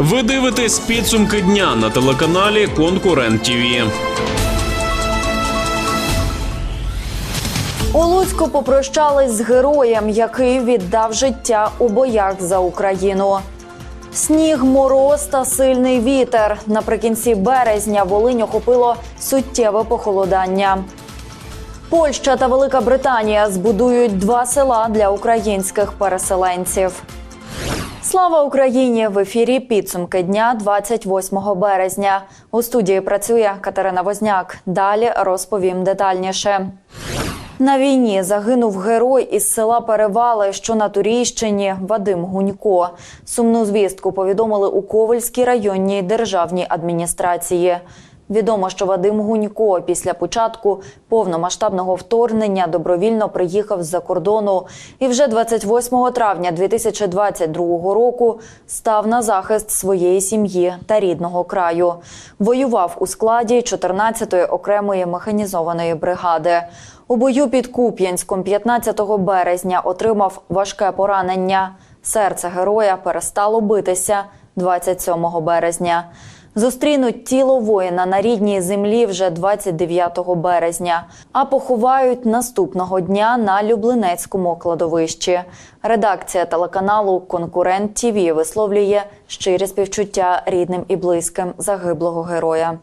Ви дивитесь підсумки дня на телеканалі Конкурент ТІВІ. У Луцьку попрощались з героєм, який віддав життя у боях за Україну. Сніг, мороз та сильний вітер. Наприкінці березня Волинь охопило суттєве похолодання. Польща та Велика Британія збудують два села для українських переселенців. Слава Україні! В ефірі підсумки дня 28 березня. У студії працює Катерина Возняк. Далі розповім детальніше. На війні загинув герой із села Перевали, що на Турійщині Вадим Гунько. Сумну звістку повідомили у Ковальській районній державній адміністрації. Відомо, що Вадим Гунько після початку повномасштабного вторгнення добровільно приїхав з-за кордону і вже 28 травня 2022 року став на захист своєї сім'ї та рідного краю. Воював у складі 14-ї окремої механізованої бригади. У бою під Куп'янськом 15 березня отримав важке поранення. Серце героя перестало битися 27 березня. Зустрінуть тіло воїна на рідній землі вже 29 березня, а поховають наступного дня на Люблинецькому кладовищі. Редакція телеканалу Конкурент ТІВІ висловлює щирі співчуття рідним і близьким загиблого героя.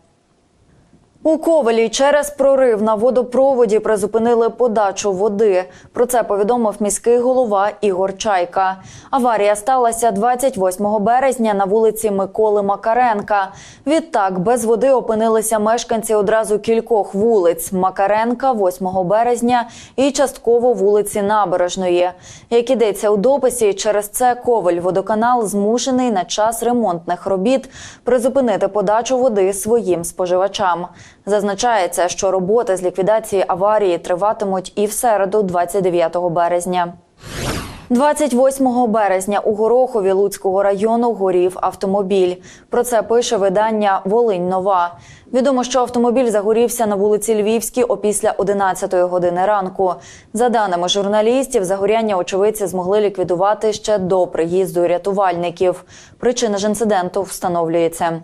У Ковалі через прорив на водопроводі призупинили подачу води. Про це повідомив міський голова Ігор Чайка. Аварія сталася 28 березня на вулиці Миколи Макаренка. Відтак без води опинилися мешканці одразу кількох вулиць: Макаренка, 8 березня і частково вулиці Набережної. Як ідеться у дописі, через це Коваль водоканал змушений на час ремонтних робіт призупинити подачу води своїм споживачам. Зазначається, що роботи з ліквідації аварії триватимуть і в середу, 29 березня. 28 березня у Горохові Луцького району горів автомобіль. Про це пише видання Волинь Нова. Відомо, що автомобіль загорівся на вулиці Львівській опісля 11 години ранку. За даними журналістів, загоряння очевидці змогли ліквідувати ще до приїзду рятувальників. Причина ж інциденту встановлюється.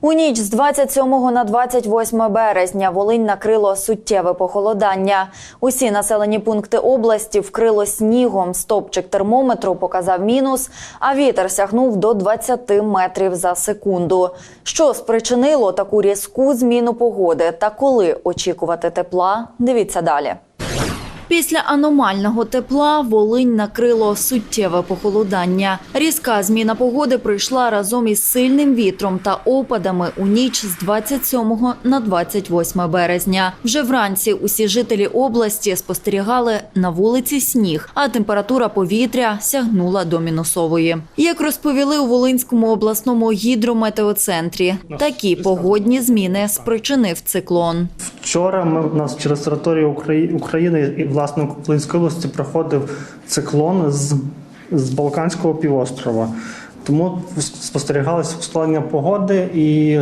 У ніч з 27 на 28 березня Волинь накрило суттєве похолодання. Усі населені пункти області вкрило снігом. Стопчик термометру показав мінус, а вітер сягнув до 20 метрів за секунду. Що спричинило таку різку зміну погоди та коли очікувати тепла? Дивіться далі. Після аномального тепла Волинь накрило суттєве похолодання. Різка зміна погоди прийшла разом із сильним вітром та опадами у ніч з 27 на 28 березня. Вже вранці усі жителі області спостерігали на вулиці сніг, а температура повітря сягнула до мінусової. Як розповіли у Волинському обласному гідрометеоцентрі, такі погодні зміни спричинив циклон. Вчора ми у нас через територію Украї- України і власне Куплинської області проходив циклон з, з Балканського півострова. Тому спостерігалося ускладнення погоди, і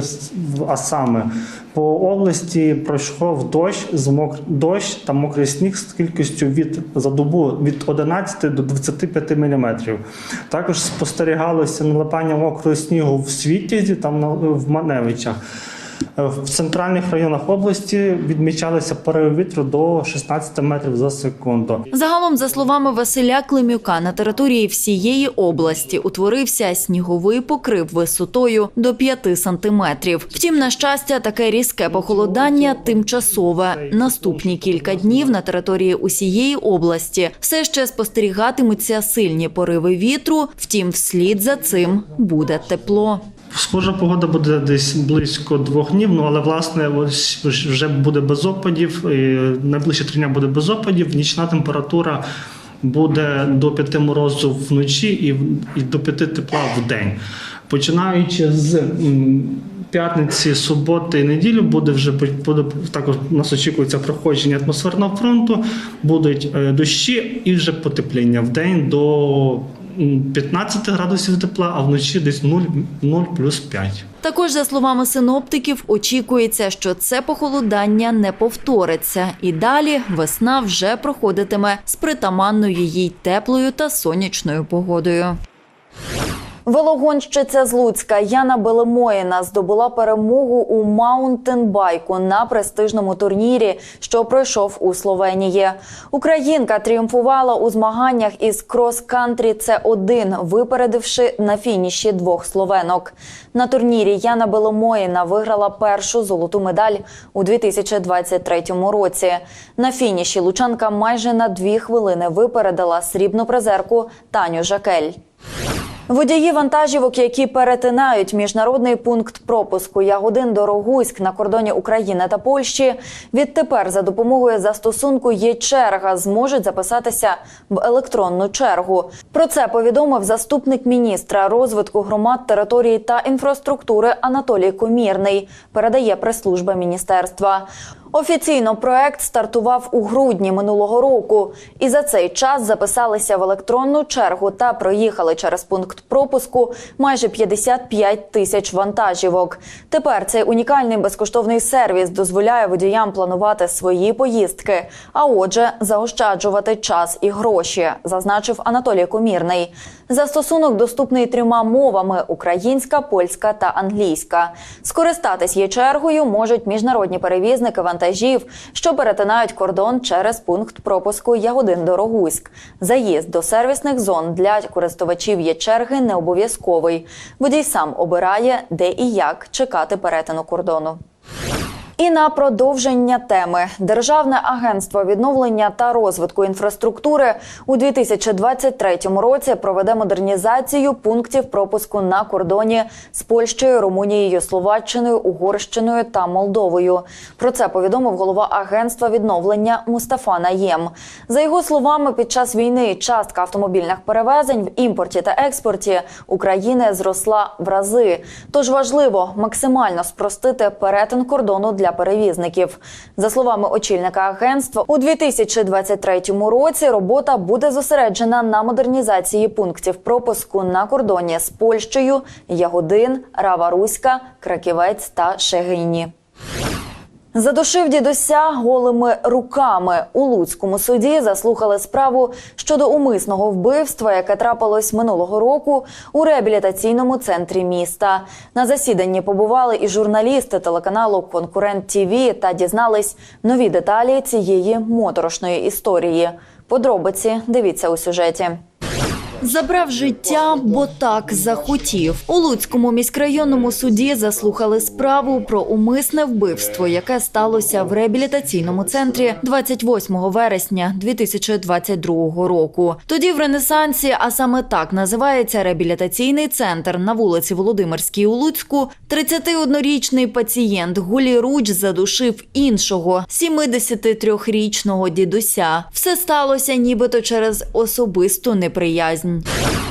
а саме по області пройшов дощ з мок... дощ та мокрий сніг з кількістю від за добу від 11 до 25 мм. Також спостерігалося налипання мокрого снігу в Світязі та на- в Маневичах. В центральних районах області відмічалися пориви вітру до 16 метрів за секунду. Загалом, за словами Василя Климюка, на території всієї області утворився сніговий покрив висотою до 5 сантиметрів. Втім, на щастя, таке різке похолодання тимчасове. Наступні кілька днів на території усієї області все ще спостерігатимуться сильні пориви вітру. Втім, вслід за цим буде тепло. Схожа погода буде десь близько двох днів. Ну але власне ось вже буде без опадів. і Найближчі три дня буде без опадів. Нічна температура буде до 5 морозу вночі і, і до 5 тепла в день. Починаючи з п'ятниці, суботи і неділі буде вже буде також нас очікується проходження атмосферного фронту. Будуть е, дощі і вже потепління в день до 15 градусів тепла, а вночі десь 0, 0 плюс 5. Також, за словами синоптиків, очікується, що це похолодання не повториться, і далі весна вже проходитиме з притаманною їй теплою та сонячною погодою. Велогонщиця з Луцька Яна Белемоїна здобула перемогу у маунтенбайку на престижному турнірі, що пройшов у Словенії. Українка тріумфувала у змаганнях із крос-кантрі С1, випередивши на фініші двох словенок. На турнірі Яна Беломоїна виграла першу золоту медаль у 2023 році. На фініші лучанка майже на дві хвилини випередила срібну призерку Таню Жакель. Водії вантажівок, які перетинають міжнародний пункт пропуску Ягодин Дорогуськ на кордоні України та Польщі, відтепер за допомогою застосунку є черга зможуть записатися в електронну чергу. Про це повідомив заступник міністра розвитку громад, території та інфраструктури Анатолій Комірний. Передає прес-служба міністерства. Офіційно проект стартував у грудні минулого року, і за цей час записалися в електронну чергу та проїхали через пункт пропуску майже 55 тисяч вантажівок. Тепер цей унікальний безкоштовний сервіс дозволяє водіям планувати свої поїздки, а отже, заощаджувати час і гроші, зазначив Анатолій Комірний. Застосунок доступний трьома мовами: українська, польська та англійська. Скористатись є чергою можуть міжнародні перевізники вантажів, що перетинають кордон через пункт пропуску Ягодин Дорогуськ. Заїзд до сервісних зон для користувачів є черги не обов'язковий. Водій сам обирає, де і як чекати перетину кордону. І на продовження теми Державне агентство відновлення та розвитку інфраструктури у 2023 році проведе модернізацію пунктів пропуску на кордоні з Польщею, Румунією, Словаччиною, Угорщиною та Молдовою. Про це повідомив голова агентства відновлення Мустафа Наєм. За його словами, під час війни частка автомобільних перевезень в імпорті та експорті України зросла в рази. Тож важливо максимально спростити перетин кордону для перевізників. За словами очільника агентства, у 2023 році робота буде зосереджена на модернізації пунктів пропуску на кордоні з Польщею, Ягодин, Рава Руська, Краківець та Шегині. Задушив дідуся голими руками. У Луцькому суді заслухали справу щодо умисного вбивства, яке трапилось минулого року у реабілітаційному центрі міста. На засіданні побували і журналісти телеканалу Конкурент ТІВІ та дізнались нові деталі цієї моторошної історії. Подробиці дивіться у сюжеті. Забрав життя, бо так захотів. У Луцькому міськрайонному суді заслухали справу про умисне вбивство, яке сталося в реабілітаційному центрі 28 вересня 2022 року. Тоді в Ренесансі, а саме так називається реабілітаційний центр на вулиці Володимирській у Луцьку. 31-річний пацієнт голіруч задушив іншого 73-річного дідуся. Все сталося нібито через особисту неприязнь.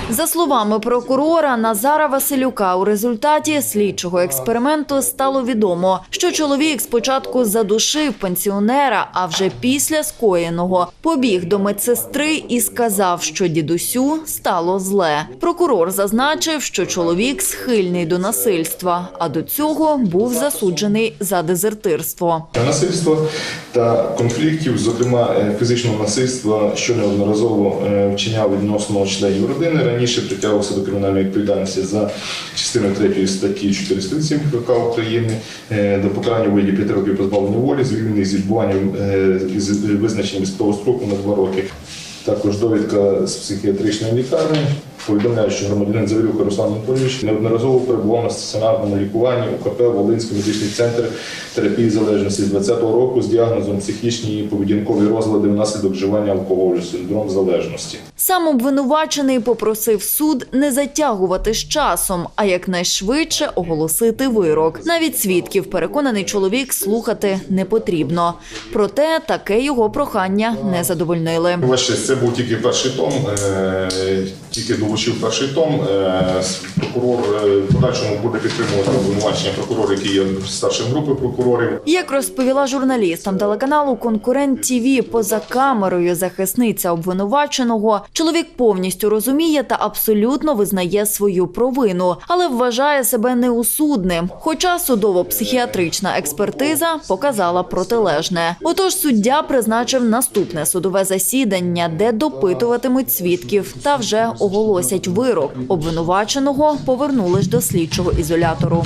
За словами прокурора Назара Василюка, у результаті слідчого експерименту стало відомо, що чоловік спочатку задушив пенсіонера, а вже після скоєного побіг до медсестри і сказав, що дідусю стало зле. Прокурор зазначив, що чоловік схильний до насильства, а до цього був засуджений за дезертирство. насильства та конфліктів, зокрема е, фізичного насильства, що неодноразово е, вчиняв відносно членів родини. Раніше притягувався до кримінальної відповідальності за частиною 3 статті 437 КК України е, до покарання у виді 5 років позбавлення волі, звільнений з відбуванням з із визначенням військового строку на 2 роки. Також довідка з психіатричної лікарні повідомляє, що громадянин Завірюха Руслан Анатолійович неодноразово перебував на стаціонарному лікуванні у КП Волинський медичний центр терапії залежності з 2020 року з діагнозом психічні і поведінкові розлади внаслідок вживання алкоголю, синдром залежності. Сам обвинувачений попросив суд не затягувати з часом, а якнайшвидше оголосити вирок. Навіть свідків переконаний чоловік слухати не потрібно. Проте таке його прохання не задовольнили. Ваше це був тільки перший том, е, тільки долучив перший том. Е, Прокурор е, в подальшому буде підтримувати обвинувачення прокурор, який є старшим групи прокурорів. Як розповіла журналістам телеканалу Конкурент ТІВІ поза камерою захисниця обвинуваченого, чоловік повністю розуміє та абсолютно визнає свою провину, але вважає себе неусудним. Хоча судово-психіатрична експертиза показала протилежне. Отож, суддя призначив наступне судове засідання, де допитуватимуть свідків та вже оголосять вирок. Обвинуваченого повернули ж до слідчого ізолятору.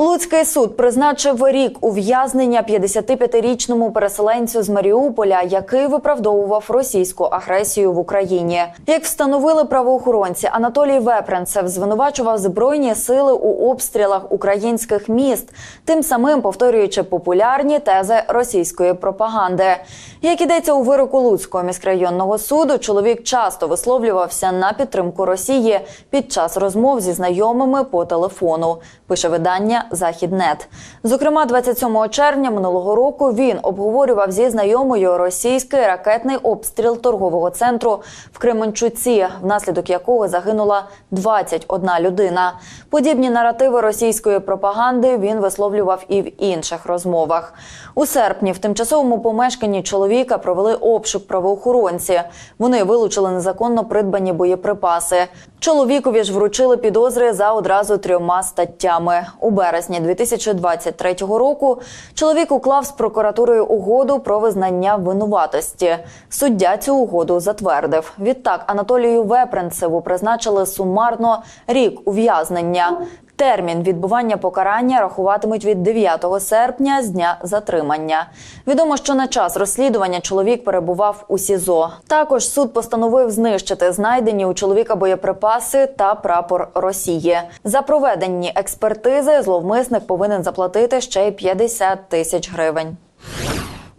Луцький суд призначив рік ув'язнення 55-річному переселенцю з Маріуполя, який виправдовував російську агресію в Україні. Як встановили правоохоронці, Анатолій Вепренцев звинувачував збройні сили у обстрілах українських міст, тим самим повторюючи популярні тези російської пропаганди. Як ідеться у вироку Луцького міськрайонного суду, чоловік часто висловлювався на підтримку Росії під час розмов зі знайомими по телефону. Пише видання Західнет. Зокрема, 27 червня минулого року він обговорював зі знайомою російський ракетний обстріл торгового центру в Кременчуці, внаслідок якого загинула 21 людина. Подібні наративи російської пропаганди він висловлював і в інших розмовах. У серпні в тимчасовому помешканні чоловіка провели обшук правоохоронці. Вони вилучили незаконно придбані боєприпаси. Чоловікові ж вручили підозри за одразу трьома статтями. У березні 2023 року чоловік уклав з прокуратурою угоду про визнання винуватості. Суддя цю угоду затвердив. Відтак Анатолію Вепренцеву призначили сумарно рік ув'язнення. Термін відбування покарання рахуватимуть від 9 серпня з дня затримання. Відомо, що на час розслідування чоловік перебував у СІЗО. Також суд постановив знищити знайдені у чоловіка боєприпаси та прапор Росії. За проведені експертизи зловмисник повинен заплатити ще й 50 тисяч гривень.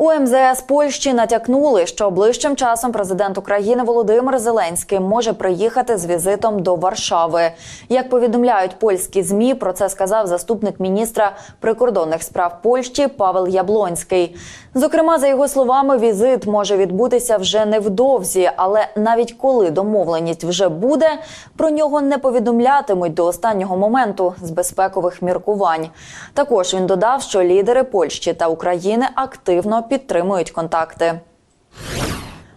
У МЗС Польщі натякнули, що ближчим часом президент України Володимир Зеленський може приїхати з візитом до Варшави. Як повідомляють польські змі, про це сказав заступник міністра прикордонних справ Польщі Павел Яблонський. Зокрема, за його словами, візит може відбутися вже невдовзі, але навіть коли домовленість вже буде, про нього не повідомлятимуть до останнього моменту з безпекових міркувань. Також він додав, що лідери Польщі та України активно підтримують контакти.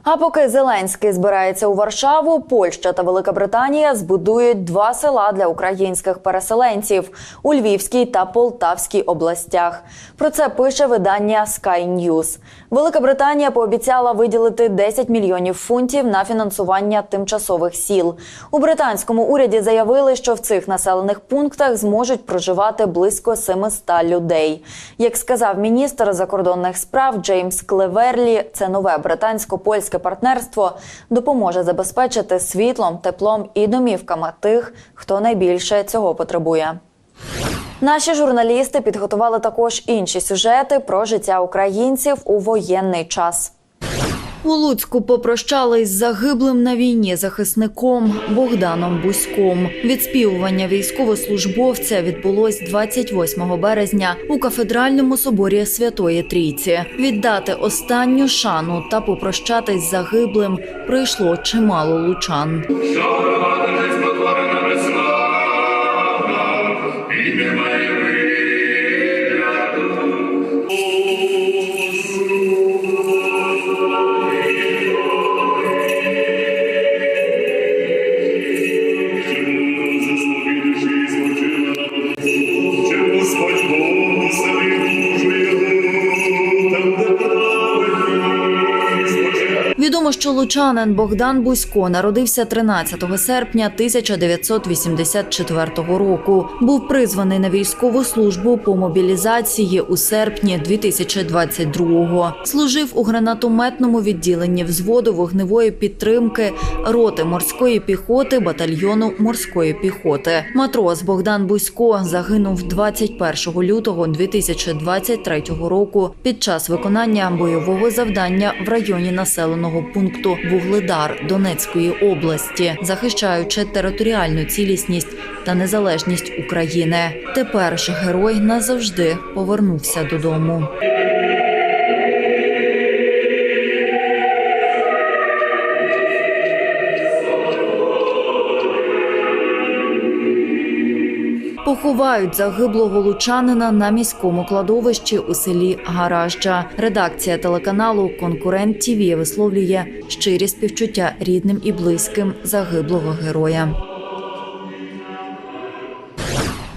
А поки Зеленський збирається у Варшаву, Польща та Велика Британія збудують два села для українських переселенців у Львівській та Полтавській областях. Про це пише видання Sky News. Велика Британія пообіцяла виділити 10 мільйонів фунтів на фінансування тимчасових сіл. У британському уряді заявили, що в цих населених пунктах зможуть проживати близько 700 людей. Як сказав міністр закордонних справ Джеймс Клеверлі, це нове британсько-польське партнерство допоможе забезпечити світлом, теплом і домівками тих, хто найбільше цього потребує. Наші журналісти підготували також інші сюжети про життя українців у воєнний час. У Луцьку попрощались з загиблим на війні захисником Богданом Бузьком. Відспівування військовослужбовця відбулось 28 березня у кафедральному соборі Святої Трійці. Віддати останню шану та попрощатись з загиблим прийшло чимало лучан. Відомо, лучанин Богдан Бузько народився 13 серпня 1984 року. Був призваний на військову службу по мобілізації у серпні 2022-го. Служив у гранатометному відділенні взводу вогневої підтримки роти морської піхоти батальйону морської піхоти. Матрос Богдан Бузько загинув 21 лютого 2023 року під час виконання бойового завдання в районі населеного пункту Вугледар Донецької області, захищаючи територіальну цілісність та незалежність України. Тепер ж герой назавжди повернувся додому. Поховають загиблого лучанина на міському кладовищі у селі Гаражджа. Редакція телеканалу Конкурент ТІВІ висловлює щирі співчуття рідним і близьким загиблого героя.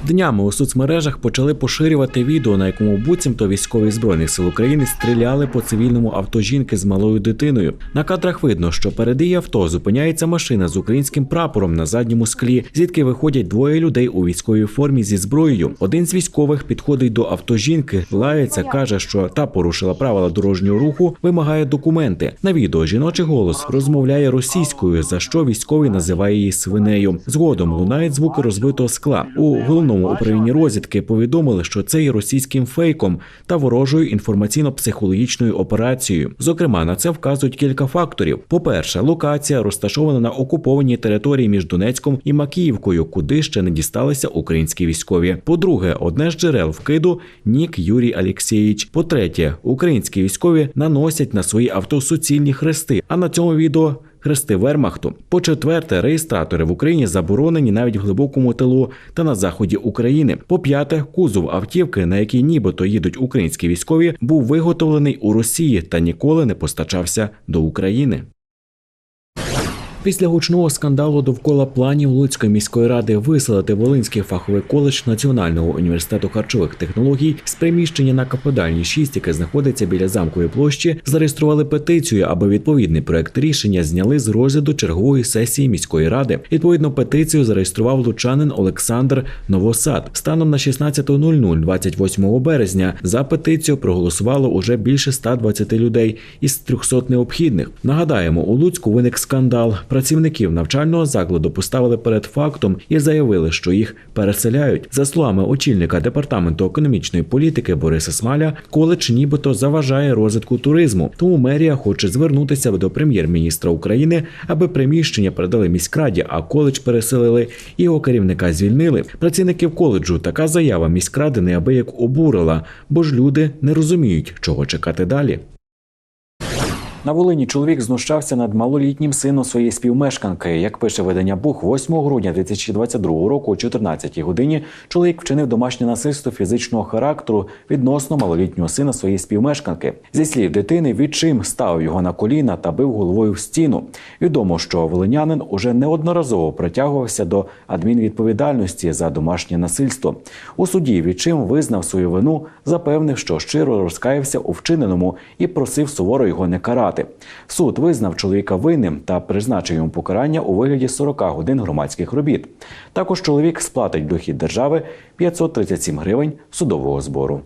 Днями у соцмережах почали поширювати відео, на якому буцімто військові збройних сил України стріляли по цивільному авто жінки з малою дитиною. На кадрах видно, що перед її авто зупиняється машина з українським прапором на задньому склі, звідки виходять двоє людей у військовій формі зі зброєю. Один з військових підходить до авто жінки, лається, каже, що та порушила правила дорожнього руху, вимагає документи. На відео жіночий голос розмовляє російською, за що військовий називає її свинею. Згодом лунають звуки розбитого скла. У головному управлінні розвідки повідомили, що це є російським фейком та ворожою інформаційно-психологічною операцією. Зокрема, на це вказують кілька факторів. По-перше, локація розташована на окупованій території між Донецьком і Макіївкою, куди ще не дісталися українські військові. По-друге, одне з джерел вкиду Нік Юрій Алєксєєвич. По-третє, українські військові наносять на свої авто суцільні хрести. А на цьому відео хрести Вермахту. По четверте, реєстратори в Україні заборонені навіть в глибокому тилу та на заході України. По п'яте, кузов автівки, на якій нібито їдуть українські військові, був виготовлений у Росії та ніколи не постачався до України. Після гучного скандалу довкола планів Луцької міської ради виселити Волинський фаховий коледж Національного університету харчових технологій з приміщення на Каподальні 6, яке знаходиться біля замкової площі, зареєстрували петицію, аби відповідний проект рішення зняли з розгляду чергової сесії міської ради. Відповідну петицію зареєстрував лучанин Олександр Новосад. Станом на 16.00 28 березня за петицію проголосувало уже більше 120 людей із 300 необхідних. Нагадаємо, у Луцьку виник скандал. Працівників навчального закладу поставили перед фактом і заявили, що їх переселяють. За словами очільника департаменту економічної політики Бориса Смаля, коледж нібито заважає розвитку туризму. Тому мерія хоче звернутися до прем'єр-міністра України, аби приміщення передали міськраді, а коледж переселили. Його керівника звільнили. Працівників коледжу така заява міськради неабияк обурила, бо ж люди не розуміють, чого чекати далі. На Волині чоловік знущався над малолітнім сином своєї співмешканки. Як пише видання Бух, 8 грудня 2022 року о 14 годині чоловік вчинив домашнє насильство фізичного характеру відносно малолітнього сина своєї співмешканки. Зі слів дитини, відчим ставив його на коліна та бив головою в стіну. Відомо, що волинянин уже неодноразово притягувався до адмінвідповідальності за домашнє насильство. У суді відчим визнав свою вину, запевнив, що щиро розкаявся у вчиненому і просив суворо його не карати. Суд визнав чоловіка винним та призначив йому покарання у вигляді 40 годин громадських робіт. Також чоловік сплатить дохід держави 537 гривень судового збору.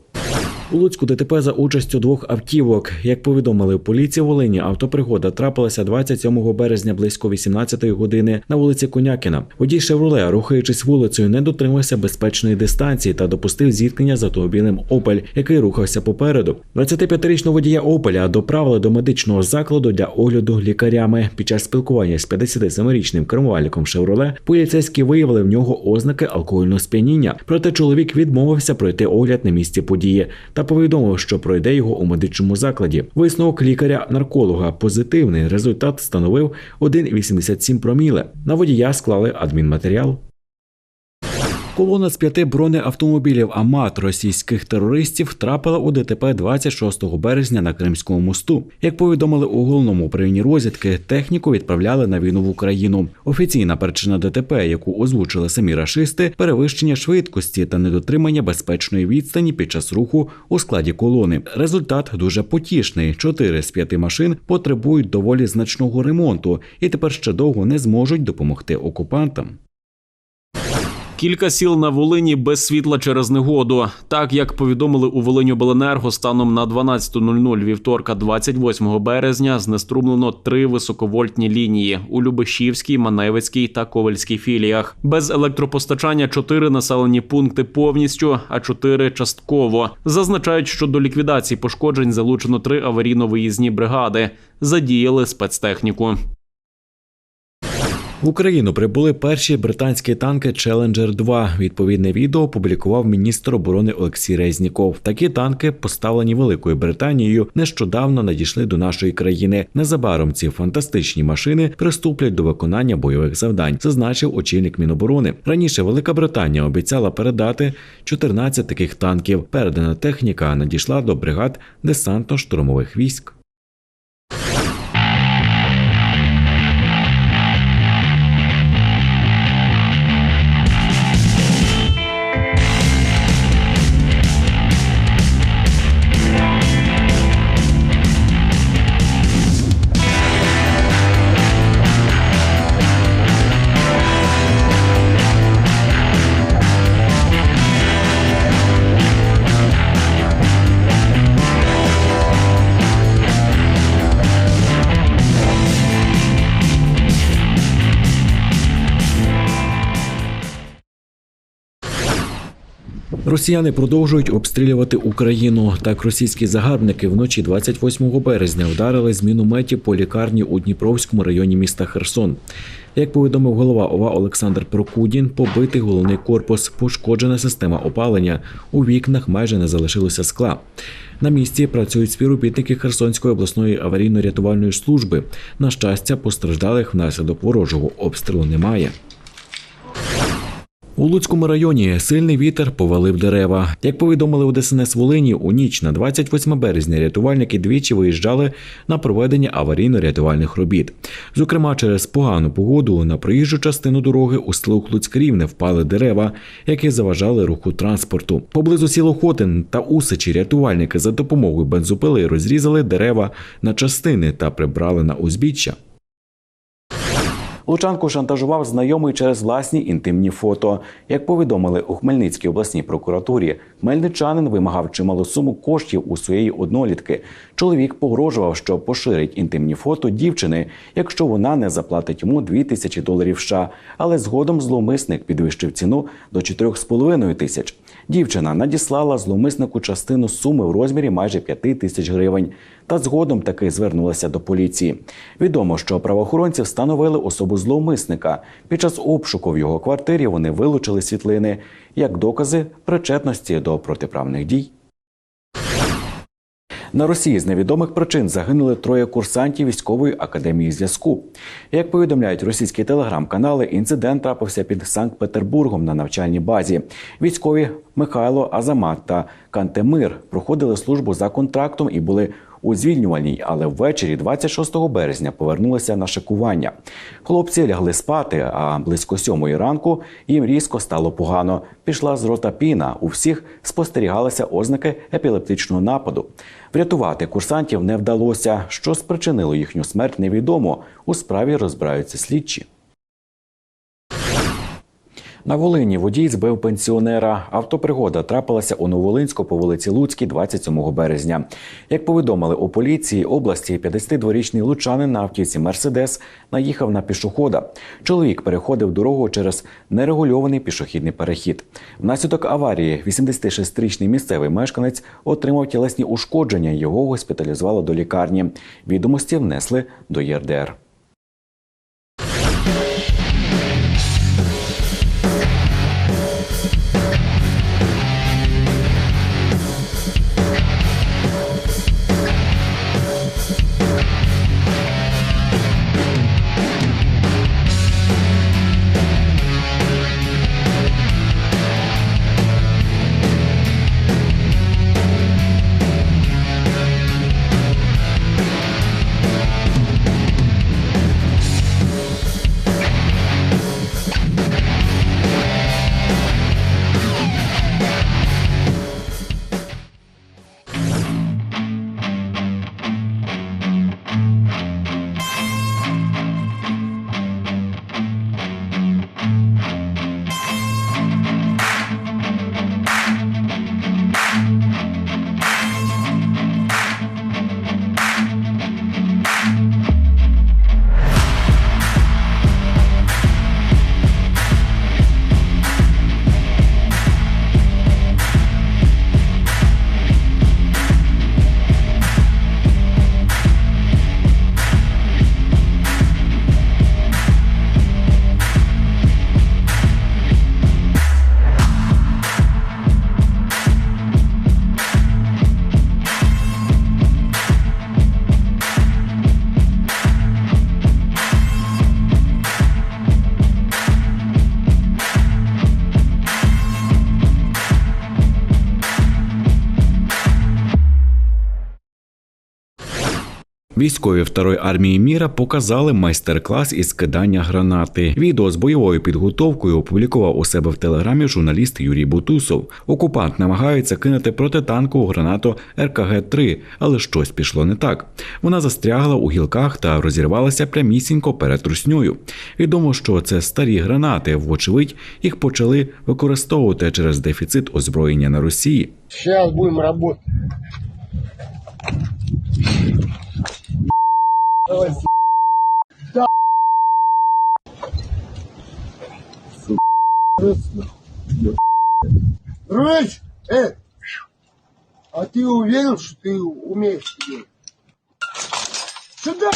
У Луцьку ДТП за участю двох автівок. Як повідомили в поліції Волині, автопригода трапилася 27 березня близько 18 години на вулиці Конякіна. Водій Шевроле, рухаючись вулицею, не дотримався безпечної дистанції та допустив зіткнення з автомобілем Опель, який рухався попереду. 25-річного водія Опеля доправили до медичного закладу для огляду лікарями. Під час спілкування з 57-річним кермувальником Шевроле поліцейські виявили в нього ознаки алкогольного сп'яніння. Проте чоловік відмовився пройти огляд на місці події та повідомив, що пройде його у медичному закладі. Висновок лікаря-нарколога позитивний. Результат становив 1,87 проміле. На водія склали адмінматеріал. Колона з п'яти бронеавтомобілів Амат російських терористів трапила у ДТП 26 березня на Кримському мосту. Як повідомили у головному управлінні розвідки, техніку відправляли на війну в Україну. Офіційна причина ДТП, яку озвучили самі рашисти, перевищення швидкості та недотримання безпечної відстані під час руху у складі колони. Результат дуже потішний: чотири з п'яти машин потребують доволі значного ремонту і тепер ще довго не зможуть допомогти окупантам. Кілька сіл на Волині без світла через негоду. Так як повідомили у Волиньобленерго, станом на 12.00 вівторка, 28 березня, знеструмлено три високовольтні лінії у Любешівській, Маневицькій та Ковальській філіях. Без електропостачання чотири населені пункти повністю, а чотири частково. Зазначають, що до ліквідації пошкоджень залучено три аварійно-виїзні бригади. Задіяли спецтехніку. В Україну прибули перші британські танки Challenger 2. Відповідне відео опублікував міністр оборони Олексій Резніков. Такі танки, поставлені Великою Британією, нещодавно надійшли до нашої країни. Незабаром ці фантастичні машини приступлять до виконання бойових завдань, зазначив очільник Міноборони. Раніше Велика Британія обіцяла передати 14 таких танків. Передана техніка надійшла до бригад десантно-штурмових військ. Росіяни продовжують обстрілювати Україну. Так, російські загарбники вночі 28 березня вдарили з мінометів по лікарні у Дніпровському районі міста Херсон. Як повідомив голова ОВА Олександр Прокудін, побитий головний корпус, пошкоджена система опалення. У вікнах майже не залишилося скла. На місці працюють співробітники Херсонської обласної аварійно-рятувальної служби. На щастя, постраждалих внаслідок ворожого обстрілу немає. У Луцькому районі сильний вітер повалив дерева. Як повідомили у ДСНС Волині, у ніч на 28 березня рятувальники двічі виїжджали на проведення аварійно-рятувальних робіт. Зокрема, через погану погоду на проїжджу частину дороги у село Луцьк-Рівне впали дерева, які заважали руху транспорту. Поблизу сіло Хотин та Усичі рятувальники за допомогою бензопили розрізали дерева на частини та прибрали на узбіччя. Лучанку шантажував знайомий через власні інтимні фото. Як повідомили у Хмельницькій обласній прокуратурі, хмельничанин вимагав чималу суму коштів у своєї однолітки. Чоловік погрожував, що поширить інтимні фото дівчини, якщо вона не заплатить йому 2 тисячі доларів США. Але згодом зловмисник підвищив ціну до 4,5 тисяч. Дівчина надіслала зловмиснику частину суми в розмірі майже 5 тисяч гривень. Та згодом таки звернулася до поліції. Відомо, що правоохоронці встановили особу зловмисника. Під час обшуку в його квартирі вони вилучили світлини як докази причетності до протиправних дій. На Росії з невідомих причин загинули троє курсантів військової академії зв'язку. Як повідомляють російські телеграм-канали, інцидент трапився під Санкт-Петербургом на навчальній базі. Військові Михайло Азамат та Кантемир проходили службу за контрактом і були у звільнювальній, але ввечері 26 березня повернулися на шикування. Хлопці лягли спати, а близько сьомої ранку їм різко стало погано. Пішла з рота піна. У всіх спостерігалися ознаки епілептичного нападу. Врятувати курсантів не вдалося. Що спричинило їхню смерть, невідомо. У справі розбираються слідчі. На Волині водій збив пенсіонера. Автопригода трапилася у Новолинську по вулиці Луцькій 27 березня. Як повідомили у поліції області, 52-річний лучанин на автівці Мерседес наїхав на пішохода. Чоловік переходив дорогу через нерегульований пішохідний перехід. Внаслідок аварії 86-річний місцевий мешканець отримав тілесні ушкодження. Його госпіталізували до лікарні. Відомості внесли до ЄРДР. Військові второї армії міра показали майстер-клас із кидання гранати. Відео з бойовою підготовкою опублікував у себе в телеграмі журналіст Юрій Бутусов. Окупант намагається кинути протитанкову гранату РКГ 3 але щось пішло не так. Вона застрягла у гілках та розірвалася прямісінько перед руснею. Відомо, що це старі гранати. Вочевидь, їх почали використовувати через дефіцит озброєння на Росії. Сейчас будем работать. Давай, с***. Да. Рысь! Э! А ты уверен, что ты умеешь сидеть? Сюда!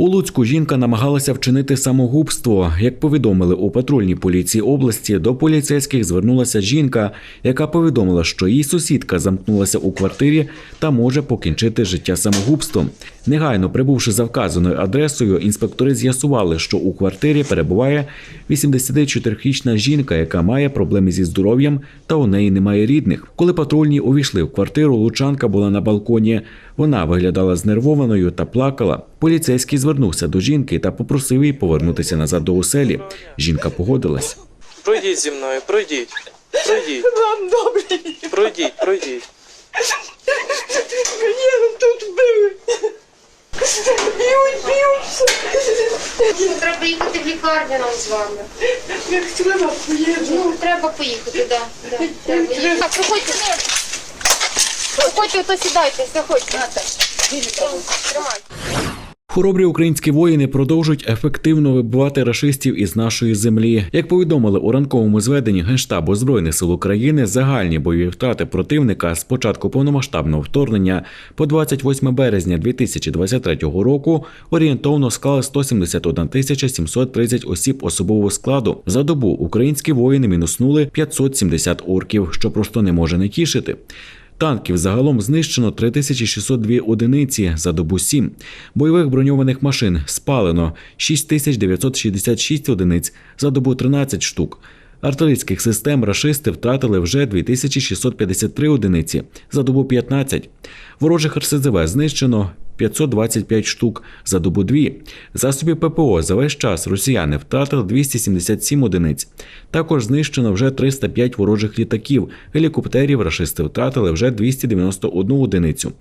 У Луцьку жінка намагалася вчинити самогубство. Як повідомили у патрульній поліції області, до поліцейських звернулася жінка, яка повідомила, що її сусідка замкнулася у квартирі та може покінчити життя самогубством. Негайно прибувши за вказаною адресою, інспектори з'ясували, що у квартирі перебуває 84-річна жінка, яка має проблеми зі здоров'ям, та у неї немає рідних. Коли патрульні увійшли в квартиру, лучанка була на балконі. Вона виглядала знервованою та плакала. Поліцейський звернувся до жінки та попросив її повернутися назад до оселі. Жінка погодилась. Пройдіть зі мною, пройдіть. Пройдіть. Вам добре. Пройдіть, пройдіть. Треба їхати в лікарню нам з вами. Як треба поїхати. Ну, треба поїхати, да. да. Треба їхати. Так, проходьте. Проходьте, то сідайте, заходьте. Тримайте. Хоробрі українські воїни продовжують ефективно вибивати рашистів із нашої землі. Як повідомили у ранковому зведенні Генштабу Збройних сил України, загальні бойові втрати противника з початку повномасштабного вторгнення по 28 березня 2023 року орієнтовно склали 171 тисяча 730 осіб особового складу. За добу українські воїни мінуснули 570 орків, що просто не може не тішити. Танків загалом знищено 3602 одиниці за добу 7. Бойових броньованих машин спалено 6966 одиниць за добу 13 штук. Артилерійських систем рашисти втратили вже 2653 одиниці за добу 15. Ворожих РСЗВ знищено 525 штук за добу 2. Засобів ППО за весь час росіяни втратили 277 одиниць. Також знищено вже 305 ворожих літаків. Гелікоптерів рашисти втратили вже 291 одиницю.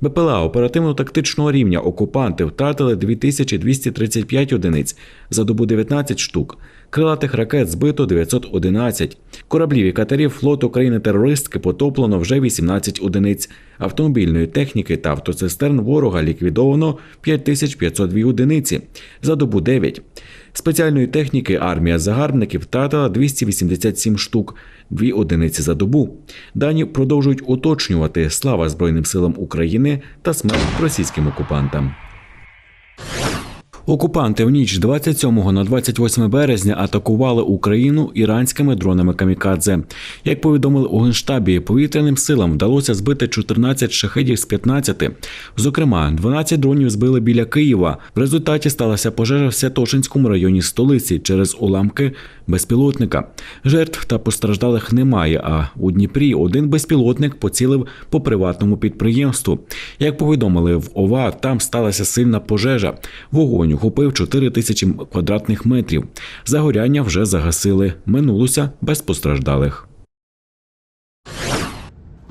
БПЛА оперативно-тактичного рівня окупанти втратили 2235 одиниць за добу 19 штук. Крилатих ракет збито 911. Кораблів і катерів флоту країни-терористки потоплено вже 18 одиниць. Автомобільної техніки та автоцистерн ворога ліквідовано 5502 одиниці за добу 9. Спеціальної техніки армія загарбників втратила 287 штук, 2 одиниці за добу. Дані продовжують уточнювати слава Збройним силам України та смерть російським окупантам. Окупанти в ніч з 27 на 28 березня атакували Україну іранськими дронами камікадзе. Як повідомили у генштабі, повітряним силам вдалося збити 14 шахедів з 15. Зокрема, 12 дронів збили біля Києва. В результаті сталася пожежа в Святошинському районі столиці через уламки безпілотника. Жертв та постраждалих немає. А у Дніпрі один безпілотник поцілив по приватному підприємству. Як повідомили в ОВА, там сталася сильна пожежа. Вогонь охопив 4 тисячі квадратних метрів. Загоряння вже загасили. Минулося без постраждалих.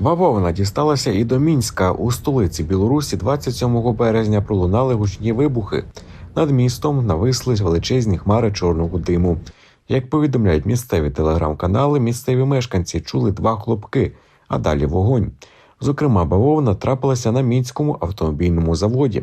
Бавовна дісталася і до Мінська у столиці Білорусі 27 березня пролунали гучні вибухи. Над містом нависли величезні хмари чорного диму. Як повідомляють місцеві телеграм-канали, місцеві мешканці чули два хлопки, а далі вогонь. Зокрема, бавовна трапилася на мінському автомобільному заводі.